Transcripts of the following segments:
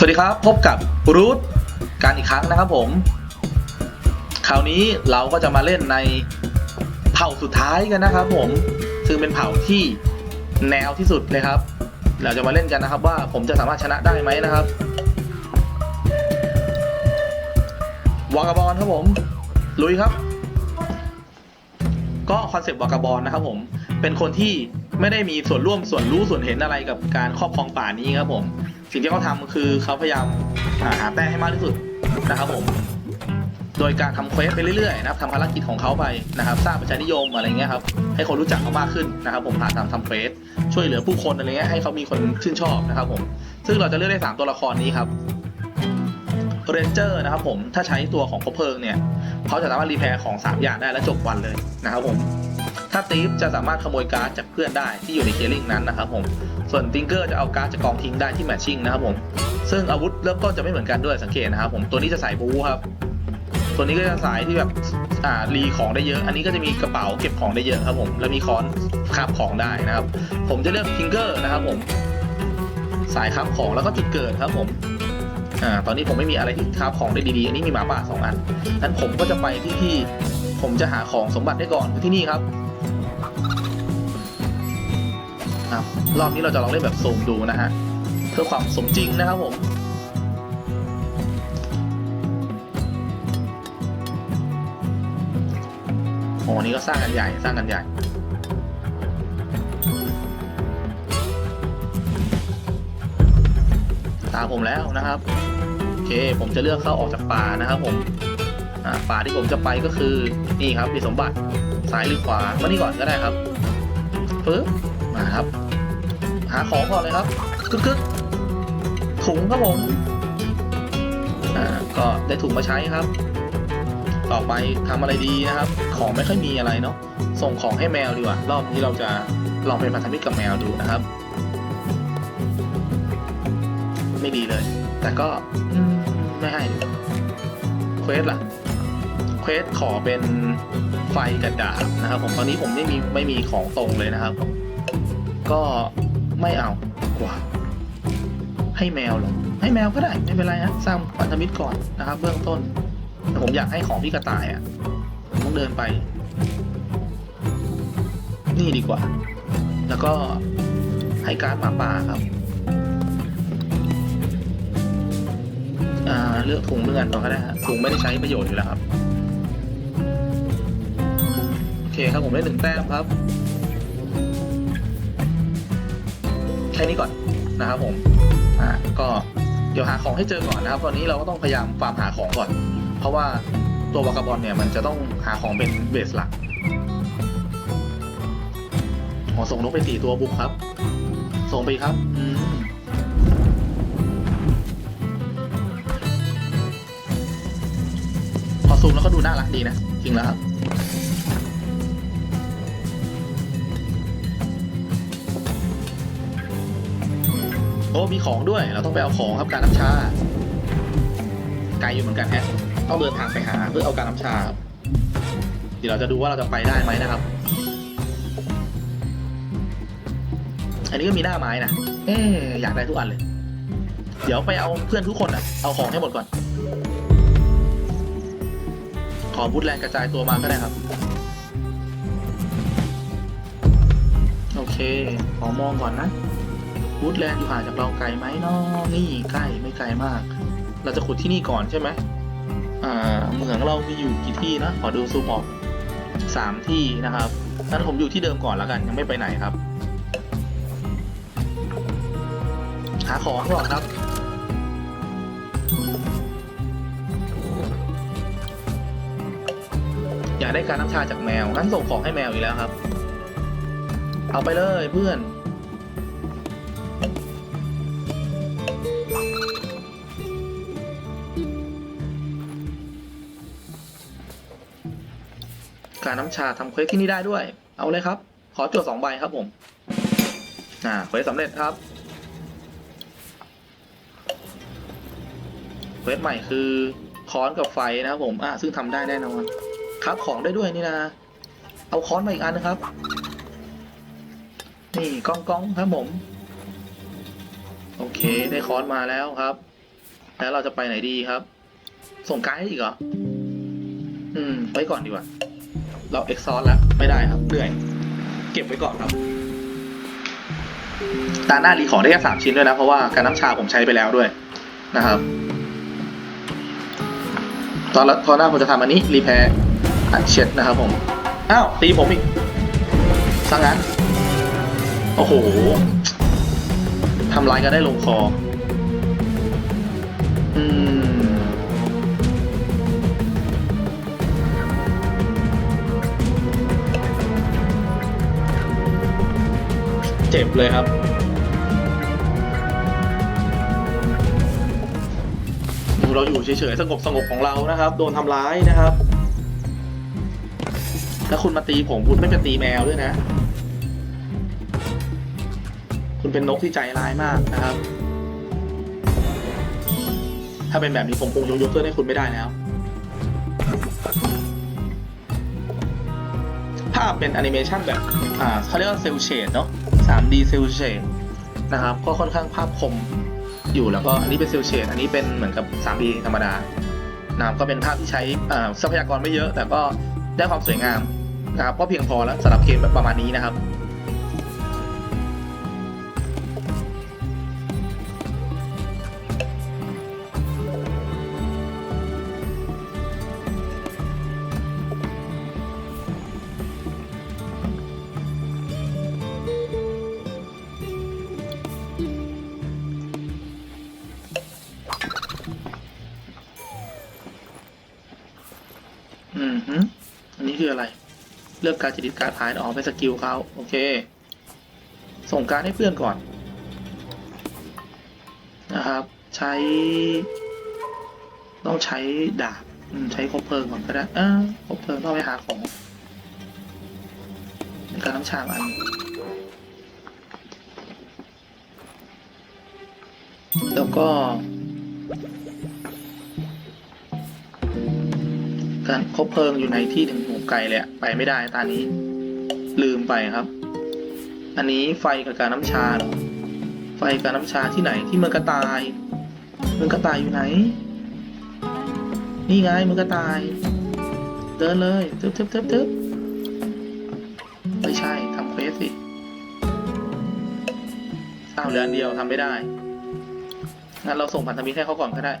สวัสดีครับ พบกับรูทการอีกครั้งนะครับผม คราวนี้เราก็จะมาเล่นในเผ่าสุดท้ายกันนะครับผมซึ่งเป็นเผ่าที่แนวที่สุดเลยครับ เราจะมาเล่นกันนะครับว่าผมจะสามารถชนะได้ไหมนะครับวากาบอลครับผม ลุยครับ ก็คอนเซปต์วากาบอลนะครับผม เป็นคนที่ไม่ได้มีส่วนร่วมส่วนรู้ส่วนเห็นอะไรกับการครอบครองป่านี้ครับผม สิ่งที่เขาทำคือเขาพยายามหาหาแต้มให้มากที่สุดนะครับผม โดยการทำเควสไปเรื่อยๆนะครับทำภารกิจของเขาไปนะครับ สร้างประชานิยมอะไรเงี้ยครับ ให้คนรู้จักเขามากขึ้นนะครับ ผมผ่านทำทำเควสช่วยเหลือผู้คนอะไรเงี้ยให้เขามีคนชื่นชอบนะครับ ผม ซึ่งเราจะเลือกได้สามตัวละครนี้ครับเรนเจอร์นะครับผมถ้าใช้ตัวของคบเพลิงเนี่ยเขาจะสามารถรีแพร์ของสามอย่างได้และจบวันเลยนะครับผม ถ้าตีฟจะสามารถขโมยการ์ดจากเพื่อนได้ที่อยู่ในเคลิงนั้นนะครับผมส่วนติงเกอร์จะเอาการ์ดจากกองทิ้งได้ที่แมทชิ่งนะครับผมซึ่งอาวุธเริ่มต้นจะไม่เหมือนกันด้วยสังเกตนะครับผมตัวนี้จะใส่บูครับตัวนี้ก็จะสายที่แบบอ่ารีของได้เยอะ อันนี้ก็จะมีกระเป๋าเก็บของได้เยอะครับผมแล้วมีค้อนคาบของได้นะครับ ผมจะเลือกทิงเกอร์นะครับผมสายคาบของแล้วก็จุดเกิดครับผมอ่าตอนนี้ผมไม่มีอะไรที่คาบของได้ดีๆ อันนี้มีหมาป่าสองอันนั้นผมก็จะไปที่ที่ ผมจะหาของสมบัติได้ก่อนที่นี่ครับครับรอบนี้เราจะลองเล่นแบบซูมดูนะฮะเพื่อความสมจริงนะครับผมโอ้นี่ก็สร้างกันใหญ่สร้างกันใหญ่ตามผมแล้วนะครับโอเคผมจะเลือกเข้าออกจากป่านะครับผม ป่าที่ผมจะไปก็คือนี่ครับมีสมบัติซ้ายหรือขวามานี่ก่อนก็ได้ครับปึ๊บมาครับ หาของก่อนเลยครับกึกกึกถุงครับผมอ่าก็ได้ถุงมาใช้ครับ ต่อไปทำอะไรดีนะครับ ของไม่ค่อยมีอะไรเนาะส่งของให้แมวดีกว่ารอบนี้เราจะลองเป็นพันธมิตรกับแมวดูนะครับ ไม่ดีเลย แต่ก็ไม่ให้เควสล่ะ ควสขอเป็นไฟกับดาบนะครับผมตอนนี้ผมไม่มีไม่มีของตรงเลยนะครับ ก็ไม่เอากว่า ให้แมวเหรอให้แมวก็ได้ไม่เป็นไรฮะสร้างพันธมิตรก่อนนะครับ เบื้องต้น ผมอยากให้ของพี่กระต่ายอะผมต้องเดินไป นี่ดีกว่า แล้วก็ให้การ์ดหมาป่าครับอ่าเลือกถุงเมื่อกันต่อนก็ได้ฮะถุงไม่ได้ใช้ประโยชน์อยู่แล้วครับ เคครับผมได้หนึ่งแต้มครับ แค่นี้ก่อนนะครับผมอ่าก็เดี๋ยวหาของให้เจอก่อนนะครับ ตอนนี้เราก็ต้องพยายามฟาร์มหาของก่อน เพราะว่าตัววากาบอลเนี่ยมันจะต้องหาของเป็นเบสหลักขอส่งนกไปสี่ตัวบุกครับ ส่งไปครับอืมพอซูมแล้วก็ดูน่ารักดีนะ จริงแล้วครับ โอ้มีของด้วย เราต้องไปเอาของครับการน้ำชา ไกลอยู่เหมือนกันแฮะต้องเดินทางไปหาเพื่อเอาการน้ำชาครับเดี๋ยวเราจะดูว่าเราจะไปได้ไหมนะครับ อันนี้ก็มีหน้าไม้นะเอ๊ะอยากได้ทุกอันเลย เดี๋ยวไปเอาเพื่อนทุกคนอะ เอาของให้หมดก่อน ขอบูทแรงกระจายตัวมาก็ได้ครับ โอเค ขอมองก่อนนะ บูทแลนด์อยู่ห่างจากเราไกลไหมเนาะนี่ใกล้ไม่ไกลมาก เราจะขุดที่นี่ก่อนใช่ไหมอ่าเหมืองเรามีอยู่กี่ที่นะขอดูซูมออกสามที่นะครับนั้นผมอยู่ที่เดิมก่อนแล้วกันยังไม่ไปไหนครับ หาของก่อนครับอยากได้การน้ำชาจากแมวงั้นส่งของให้แมวอีกแล้วครับ เอาไปเลยเพื่อน การน้ำชาทำเควสที่นี่ได้ด้วย เอาเลยครับ ขอจดสองใบครับผม อ่าเควสสำเร็จครับเควสใหม่คือค้อนกับไฟนะครับผมอ่าซึ่งทำได้แน่นอนครับของได้ด้วยนี่นะ เอาค้อนมาอีกอันนะครับ นี่กล้องกล้องครับผม โอเคได้ค้อนมาแล้วครับ แล้วเราจะไปไหนดีครับ ส่งการ์ดให้อีกเหรอ อืมไว้ก่อนดีกว่า เราเอ็กซอร์แล้วไม่ได้ครับเหนื่อยเก็บไว้ก่อนครับตาหน้ารีขอได้แค่สามชิ้นด้วยนะ เพราะว่าการน้ำชาผมใช้ไปแล้วด้วยนะครับ ตอนตอนหน้าผมจะทำอันนี้รีแพร์อัดเช็ดนะครับผมอ้าวตีผมอีกสังงั้น โอ้โหทำลายกันได้ลงคอ จ็บเลยครับเราอยู่เฉยๆสงบสงบของเรานะครับ โดนทำร้ายนะครับ ถ้าคุณมาตีผมคุณไม่เป็นตีแมวด้วยนะ คุณเป็นนกที่ใจร้ายมากนะครับ ถ้าเป็นแบบนี้ผมคงยกยกเลิกให้คุณไม่ได้แล้วภาพเป็นแอนิเมชันแบบ อ่าเขาเรียกว่าเซลเชดเนาะ 3D เซลเชดนะครับก็ค่อนข้างภาพคมอยู่แล้วก็อันนี้เป็นเซลเชดอันนี้เป็นเหมือนกับ 3D ธรรมดานะครับก็เป็นภาพที่ใช้ทรัพยากรไม่เยอะ แต่ก็ได้ความสวยงามนะครับก็เพียงพอแล้วสำหรับเกมแบบประมาณนี้นะครับ เลือกการจิตการ์ดท้ายออกเป็นสกิลเขาโอเค ส่งการให้เพื่อนก่อน นะครับ ใช้ ต้องใช้ดาบใช้คบเพลิงก่อนก็ได้อ่าคบเพลิงต้องไปหาของในการน้ำชาอันแล้วก็ การคบเพลิงอยู่ในที่หนึ่งหูไกลเลยไปไม่ได้ตอนนี้ ลืมไปครับ อันนี้ไฟกับการน้ำชาเหรอไฟกับน้ำชาที่ไหนที่เมืองกระต่าย เมืองกระต่ายอยู่ไหน นี่ไงเมืองกระต่าย เดินเลยทึบทึบทึบทึบไม่ใช่ทำเควสสิสร้างเหลืออันเดียวทำไม่ได้งั้นเราส่งพันธมิตรให้เขาก่อนก็ได้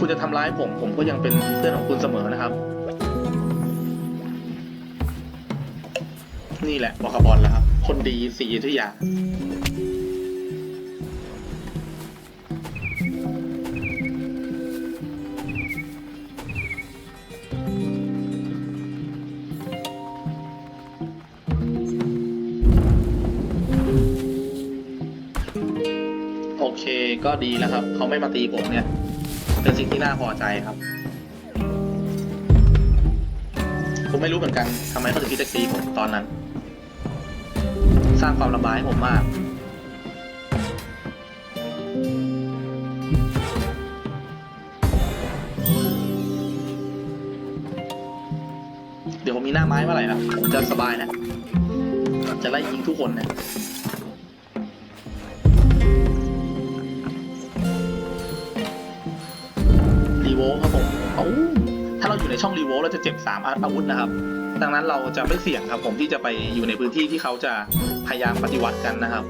คุณจะทำร้ายผม ผมก็ยังเป็นเพื่อนของคุณเสมอนะครับ นี่แหละบอกคาบอลแล้วครับ คนดีสีอยุธยาโอเคก็ดีแล้วครับ เขาไม่มาตีผมเนี่ย เป็นสิ่งที่น่าพอใจครับ ผมไม่รู้เหมือนกันทำไมเขาถึงคิดจะตีผมตอนนั้น สร้างความลำบากให้ผมมาก เดี๋ยวผมมีหน้าไม้เมื่อไหร่นะผมจะสบายนะ จะไล่ยิงทุกคนนะ ในช่องรีโวเราจะเจ็บสามอาวุธนะครับ ดังนั้นเราจะไม่เสี่ยงครับผมที่จะไปอยู่ในพื้นที่ที่เขาจะพยายามปฏิวัติกันนะครับ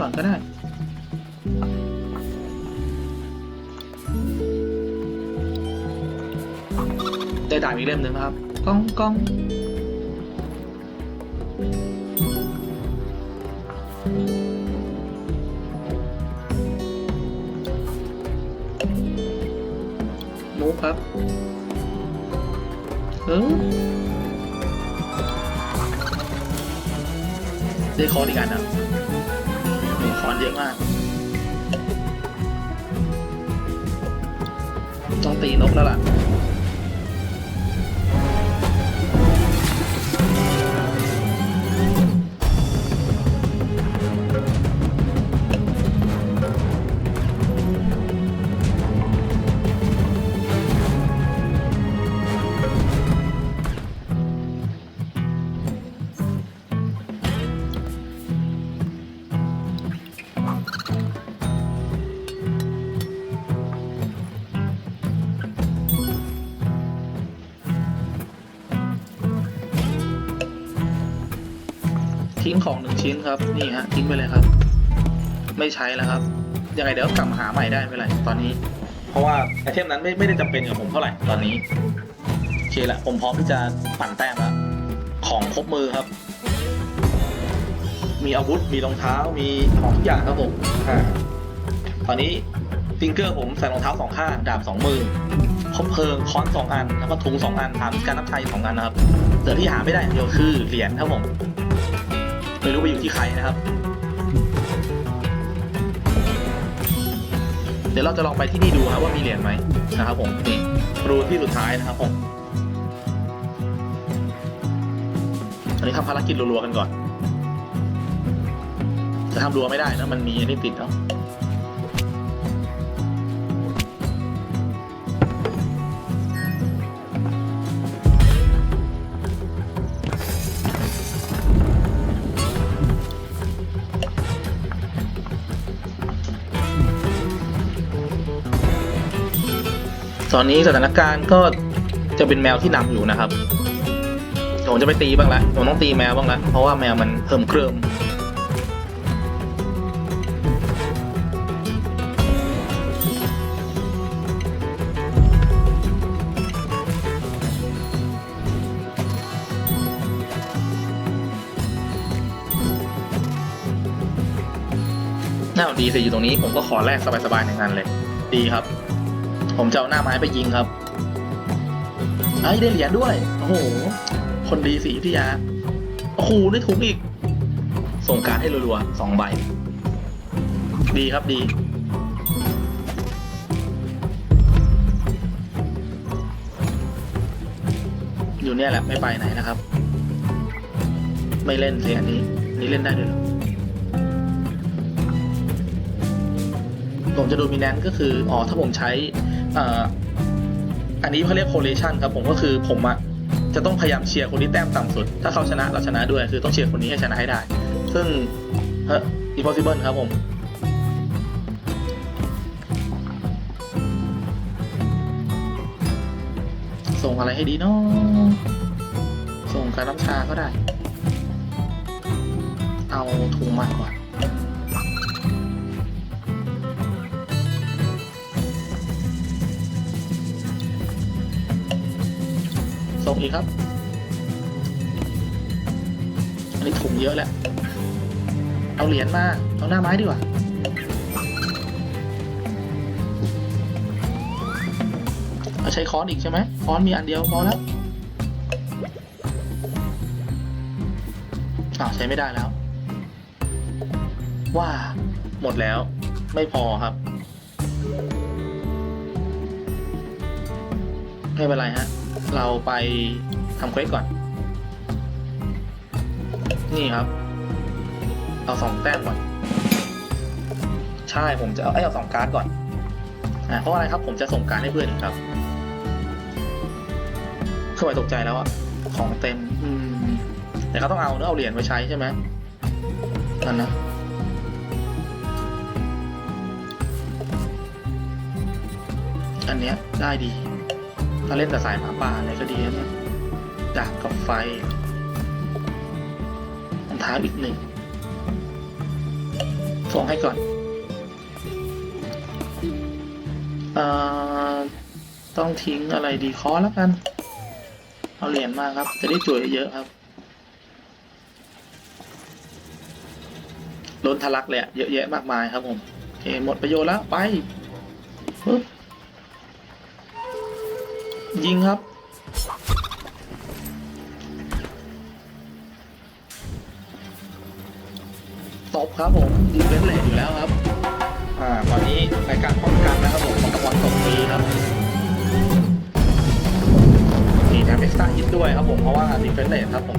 ก่อนก็ได้ ได้ดาบอีกเล่มหนึ่งนะครับก้องก้องมูฟครับเออได้คอร์สอีกอันอะโอ้ คอร์สเยอะมาก ต้องตีนกแล้วล่ะ ชิ้นครับ นี่ฮะทิ้งไปเลยครับ ไม่ใช้แล้วครับ ยังไงเดี๋ยวกลับมาหาใหม่ได้ไม่เป็นไรตอนนี้ เพราะว่าไอเทมนั้นไม่ไม่ได้จำเป็นกับผมเท่าไหร่ตอนนี้โอเคละผมพร้อมที่จะปั่นแต้มแล้วของครบมือครับ มีอาวุธมีรองเท้ามีของทุกอย่างครับผมอ่าตอนนี้ฟิงเกอร์ผมใส่รองเท้าสองข้างดาบสองมือคบเพลิงค้อนสองอันแล้วก็ถุงสองอันถามการนับไทยสองอันนะครับแต่ที่หาไม่ได้เดียวคือเหรียญครับผม ไม่รู้ไปอยู่ที่ใครนะครับ เดี๋ยวเราจะลองไปที่นี่ดูครับว่ามีเหรียญไหมนะครับผมนี่รูนที่สุดท้ายนะครับผมอันนี้ทำภารกิจรัวๆกันก่อน จะทำรัวไม่ได้นะมันมีอันนี้ติดแล้ว ตอนนี้สถานการณ์ก็จะเป็นแมวที่นำอยู่นะครับผมจะไปตีบ้างละผมต้องตีแมวบ้างละเพราะว่าแมวมันเพิ่มเครื่มหน้าดีสิอยู่ตรงนี้ผมก็ขอแลกสบายๆในงานเลย ดีครับ ผมจะเอาหน้าไม้ไปยิงครับไอ้ได้เหรียญด้วย โอ้โห คนดีสีที่ยาโอ้โหได้ถุงอีก ส่งการให้รัวๆสองใบ ดีครับดี อยู่เนี่ยแหละไม่ไปไหนนะครับ ไม่เล่นเสิอันนี้ นี่เล่นได้ด้วยผมจะดูมินแนนก็คือ อ๋อ ถ้าผมใช้ อ่าอันนี้เขาเรียก correlation ครับผมก็คือผมอะจะต้องพยายามเชียร์คนที่แต้มต่ำสุด ถ้าเขาชนะเราชนะด้วย คือต้องเชียร์คนนี้ให้ชนะให้ได้ ซึ่งเออ impossible ครับผมส่งอะไรให้ดีเนาะส่งการน้ำชาก็ได้ เอาถุงมากกว่าส่งอีกครับ อันนี้ถุงเยอะแหละ เอาเหรียญมา เอาหน้าไม้ดีกว่า เอาใช้ค้อนอีกใช่ไหมค้อนมีอันเดียวพอแล้วอ้าวใช้ไม่ได้แล้ว ว่า หมดแล้ว ไม่พอครับ ไม่เป็นไรฮะ เราไปทำเควสก่อน นี่ครับ เอาสองแต้มก่อน ใช่ผมจะเอาไอ้ยเอาสองการ์ดก่อนอ่าเพราะอะไรครับผมจะส่งการ์ดให้เพื่อนครับคือไปตกใจแล้วอะของเต็ม อืม แต่เขาต้องเอาเนื้อเอาเหรียญไปใช้ใช่ไหมนั่นนะอันเนี้ยได้ดี ถ้าเล่นแต่สายหมาป่าอะไรก็ดีนะเนี่ยดาบกับไฟรองเท้าอีกหนึ่ง ส่งให้ก่อนเอ่อต้องทิ้งอะไรดีคอแล้วกัน เอาเหรียญมาครับ จะได้จุ่ยเยอะครับ ล้นทะลักเลยอะเยอะแยะมากมายครับผมโอเคหมดประโยชน์แล้ว ไปปึ๊บ ยิงครับ ตบครับผมยิงเป็นเลทอยู่แล้วครับ อ่า ตอนนี้รายการป้องกันนะครับผมตะวันตกฟรีครับถมเอ็กซ์ต้าฮิตด้วยครับผมเพราะว่าดิเฟนเลสครับผม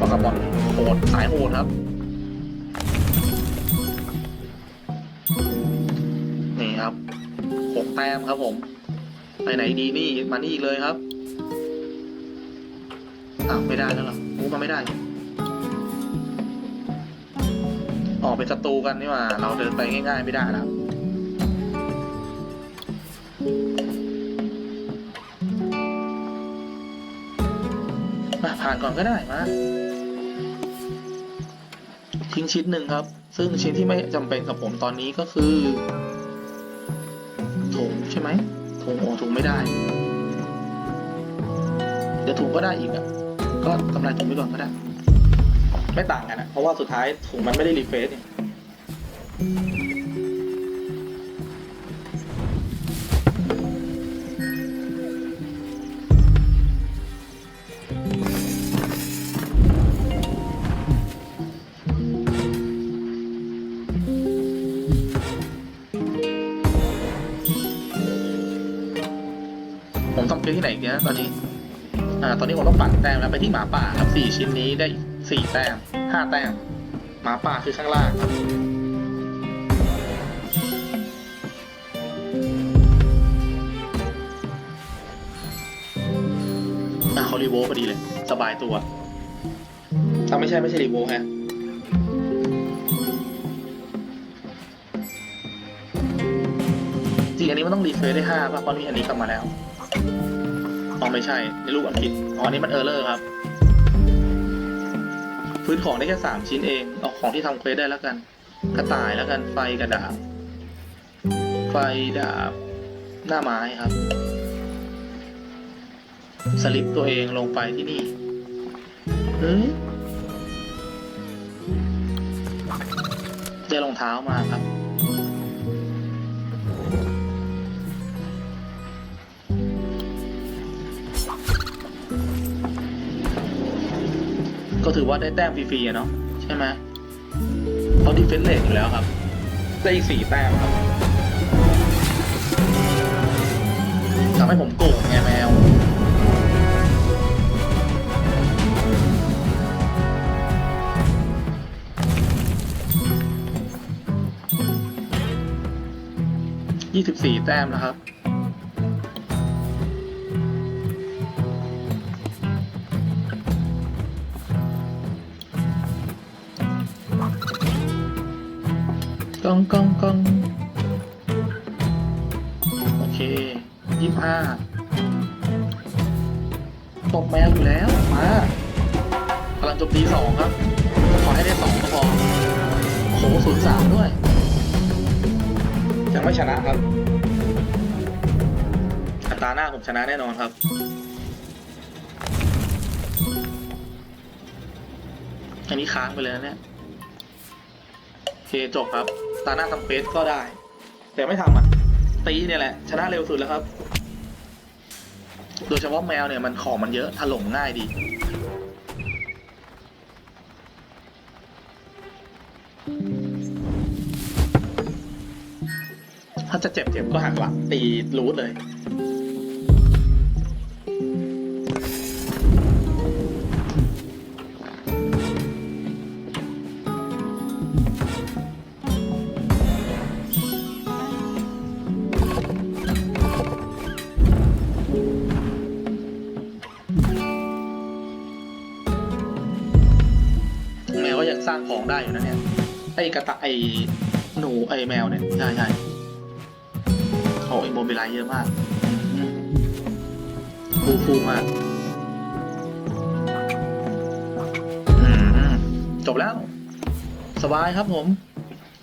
ปากกาบอลโหดสายโหดครับนี่ครับหกแต้มครับผม ไปไหนดีนี่มานี่อีกเลยครับอ้าวไม่ได้แล้วหรอมูมาไม่ได้ ออกเป็นศัตรูกันนี่ว่า เราเดินไปง่ายๆไม่ได้แล้วมาผ่านก่อนก็ได้มาทิ้งชิ้นหนึ่งครับ ซึ่งชิ้นที่ไม่จำเป็นกับผมตอนนี้ก็คือถุงใช่ไหม ถุงอ้ถุงไม่ได้เดี๋ยวถุงก็ได้อีกอะก็กำไรถุงไปก่อนก็ได้ ไม่ต่างกันอะเพราะว่าสุดท้ายถุงมันไม่ได้รีเฟรชเนี่ย ผมทำเกมที่ไหนอีกเนี่ยตอนนี้ อ่า ตอนนี้ผมต้องปั่นแต้มแล้วไปที่หมาป่าครับสี่ชิ้นนี้ได้สี่แต้มห้าแต้มหมาป่าคือข้างล่างครับอะเขารีโวพอดีเลย สบายตัวถ้าไม่ใช่ไม่ใช่รีโวฮะจริงอันนี้มันต้องรีเฟรชได้ห้าป่ะเพราะมีอันนี้กลับมาแล้ว อ๋อไม่ใช่ในรูปอันผิดอ๋ออันนี้มันเออร์เลอร์ครับ พื้นของได้แค่สามชิ้นเองเอาของที่ทำเควสได้แล้วกัน กระต่ายแล้วกันไฟกระดาบไฟดาบหน้าไม้ครับ สลิปตัวเองลงไปที่นี่เฮ้ยได้รองเท้ามาครับ ก็ถือว่าได้แต้มฟรีๆอะเนาะใช่ไหมเพราดิเฟนเลสอยู่แล้วครับ ได้อีกสี่แต้มครับทำให้ผมโกงไงแมวยี่สิบสี่แต้มนะครับ กองกองกองโอเคยี่ห้าตบแมวอยู่แล้ว มาพลังโจมตีสองครับ ขอให้ได้สองก็พอโหศูนย์สามด้วยยังไม่ชนะครับ อัตราหน้าผมชนะแน่นอนครับอันนี้ค้างไปเลยนะเนี่ย เคจบครับ ตาหน้าทำเฟสก็ได้ แต่ไม่ทำอะ ตีเนี่ยแหละ ชนะเร็วสุดแล้วครับ โดยเฉพาะแมวเนี่ยมันของมันเยอะถล่มง่ายดีถ้าจะเจ็บเจ็บก็หักหลังตีรูทเลยางของได้อยู่นะเนี่ย ไอ้กระตะไอ้หนูไอ้แมวเนี่ย ใช่ใช่โอ้ยโมบิลไลเยอะมากฟูฟูมาก จบแล้ว สบายครับผม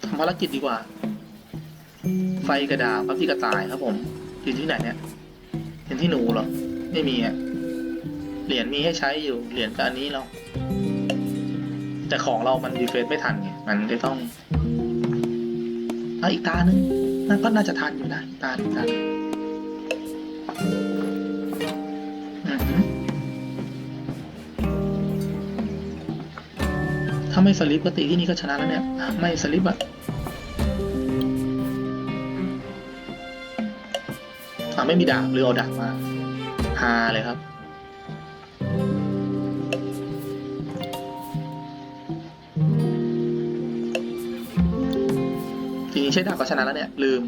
ทำภารกิจดีกว่า ไฟกระดาษครับที่กระต่ายครับผมอยู่ที่ไหนเนี่ยเห็นที่หนูเหรอ ไม่มีอะ เหรียญมีให้ใช้อยู่ เหรียญกับอันนี้เรา แต่ของเรามันดีเฟนไม่ทันไงมันเลยต้องเอาอีกตาหนึ่งนั่นก็น่าจะทันอยู่นะตาหนึ่งตาอือหือถ้าไม่สลิปก็ตีที่นี่ก็ชนะแล้วเนี่ย ไม่สลิปอะอะไม่มีดาบหรือเอาดาบมาฮาเลยครับ ใช้ดาบก็ชนะแล้วเนี่ย ลืม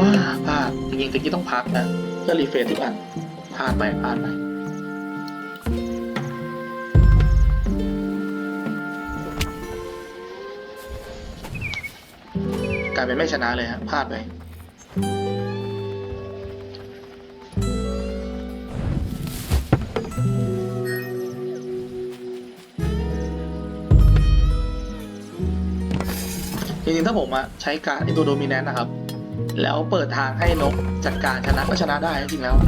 ว้าพลาดจริงๆตะกี้ต้องพักนะเพื่อรีเฟรชทุกอันพลาดไปพลาดไปกลายเป็นไม่ชนะเลยฮะพลาดไป จริงๆถ้าผมอะใช้การ์ดอินโดโดมิแนนนะครับ แล้วเปิดทางให้นกจัดการชนะก็ชนะได้จริงๆแล้วอะ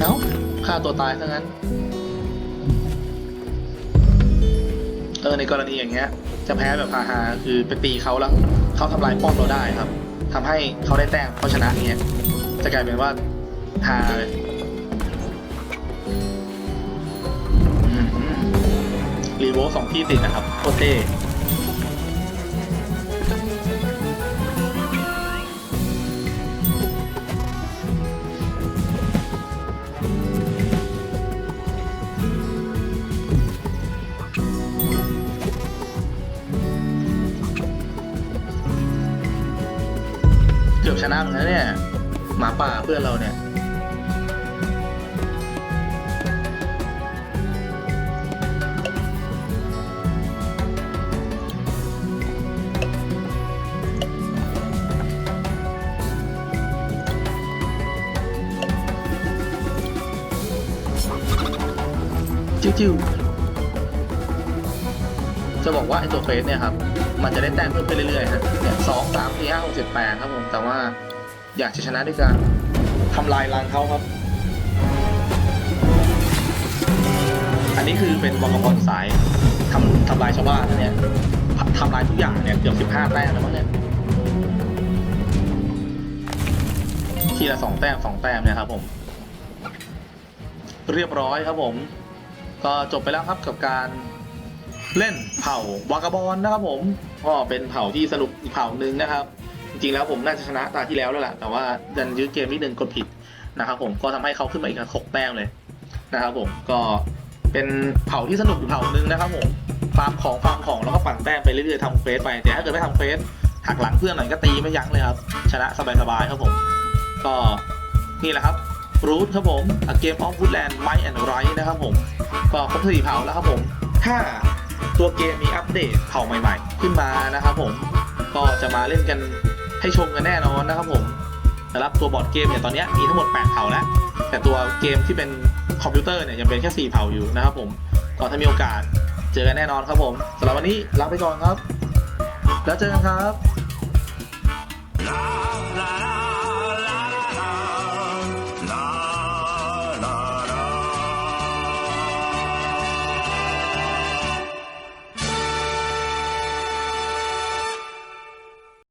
เอ้าฆ่าตัวตายซะงั้น เออในกรณีอย่างเงี้ย จะแพ้แบบฮาๆคือไปตีเขาแล้วเขาทำลายป้อมเราได้ครับทำให้เขาได้แต้มเขาชนะเงี้ยจะกลายเป็นว่าฮาเลย โวสองที่ติดนะครับโคเท่เกือบชนะเหมือนกันนะเนี่ย หมาป่าเพื่อนเราเนี่ย จิ้วจะบอกว่าไอตัวเฟสเนี่ยครับมันจะได้แต้มเพิ่มขึ้นเรื่อยๆฮะเนี่ยสองสามสี่ห้าหกเจ็ดแปดครับผมแต่ว่าอยากจะชนะด้วยการทำลายรังเขาครับ อันนี้คือเป็นวังกรสายทำทำลายชาวบ้านนะเนี่ยทำลายทุกอย่างเนี่ยเกือบสิบห้าแต้มแล้วมั้งเนี่ยทีละสองแต้มสองแต้มเนี่ยครับผม เรียบร้อยครับผม ก็จบไปแล้วครับกับการเล่นเผ่าวากาบอลนะครับผมก็เป็นเผ่าที่สนุกอีกเผ่าหนึ่งนะครับ จริงๆแล้วผมน่าจะชนะตาที่แล้วแล้วแหละแต่ว่าดันยื้อเกมนิดนึงกดผิดนะครับผมก็ทำให้เขาขึ้นมาอีกหกแต้มเลยนะครับผมก็เป็นเผ่าที่สนุกอีกเผ่าหนึ่งนะครับผมฟาร์มของฟาร์มของแล้วก็ปั่นแต้มไปเรื่อยๆทำเฟสไปแต่ถ้าเกิดไม่ทำเฟสหักหลังเพื่อนหน่อยก็ตีไม่ยั้งเลยครับชนะสบายๆครับผม ก็นี่แหละครับ รูทครับผมเกมออฟวูดแลนด์ไมแอนไรนะครับผม ก็ครบสี่เผ่าแล้วครับผม ถ้าตัวเกมมีอัปเดตเผ่าใหม่ๆ ขึ้นมานะครับผมก็จะมาเล่นกันให้ชมกันแน่นอนนะครับผมสำหรับตัวบอร์ดเกมเนี่ยตอนนี้มีทั้งหมด 8 เผ่าแล้ว แต่ตัวเกมที่เป็นคอมพิวเตอร์เนี่ยยังเป็นแค่ 4 เผ่าอยู่นะครับผมก็ถ้ามีโอกาสเจอกันแน่นอนครับผมสำหรับวันนี้ลาไปก่อนครับ แล้วเจอกันครับ